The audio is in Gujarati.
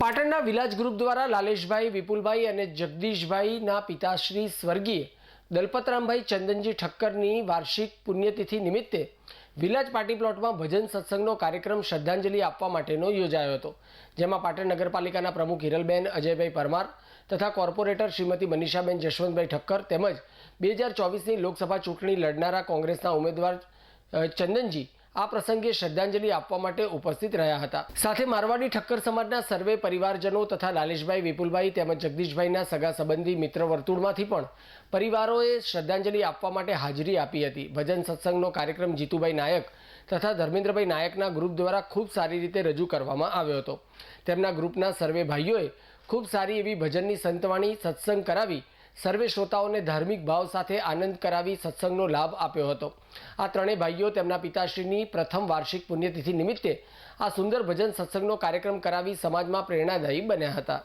પાટણના વિલાજ ગ્રુપ દ્વારા લાલેશભાઈ, વિપુલભાઈ અને જગદીશભાઈના પિતાશ્રી સ્વર્ગીય દલપતરામભાઈ ચંદનજી ઠક્કરની વાર્ષિક પુણ્યતિથિ નિમિત્તે વિલાજ પાર્ટી પ્લોટમાં ભજન સત્સંગનો કાર્યક્રમ શ્રદ્ધાંજલિ આપવા માટેનો યોજાયો હતો, જેમાં પાટણ નગરપાલિકાના પ્રમુખ હિરલબેન, અજયભાઈ પરમાર તથા કોર્પોરેટર શ્રીમતી મનીષાબેન જશવંતભાઈ ઠક્કર તેમજ બે હજાર ચોવીસની લોકસભા ચૂંટણી લડનારા કોંગ્રેસના ઉમેદવાર ચંદનજી આ પ્રસંગે શ્રદ્ધાંજલિ આપવા માટે ઉપસ્થિત રહ્યા હતા. સાથે મારવાડી ઠક્કર સમાજના સર્વે પરિવારજનો તથા લાલેશભાઈ વિપુલભાઈ તેમજ જગદીશભાઈના સગા સંબંધી મિત્ર વર્તુળમાંથી પણ પરિવારોએ શ્રદ્ધાંજલિ આપવા માટે હાજરી આપી હતી. ભજન સત્સંગનો કાર્યક્રમ જીતુભાઈ નાયક તથા ધર્મેન્દ્રભાઈ નાયકના ગ્રુપ દ્વારા ખૂબ સારી રીતે રજૂ કરવામાં આવ્યો હતો. તેમના ગ્રુપના સર્વે ભાઈઓએ ખૂબ સારી એવી ભજનની સંતવાણી સત્સંગ કરાવી સર્વે શ્રોતાઓને ધાર્મિક ભાવ સાથે આનંદ કરાવી સત્સંગનો લાભ આપ્યો હતો. આ ત્રણેય ભાઈઓ તેમના પિતાશ્રીની પ્રથમ વાર્ષિક પુણ્યતિથિ નિમિત્તે આ સુંદર ભજન સત્સંગનો કાર્યક્રમ કરાવી સમાજમાં પ્રેરણાદાયી બન્યા હતા.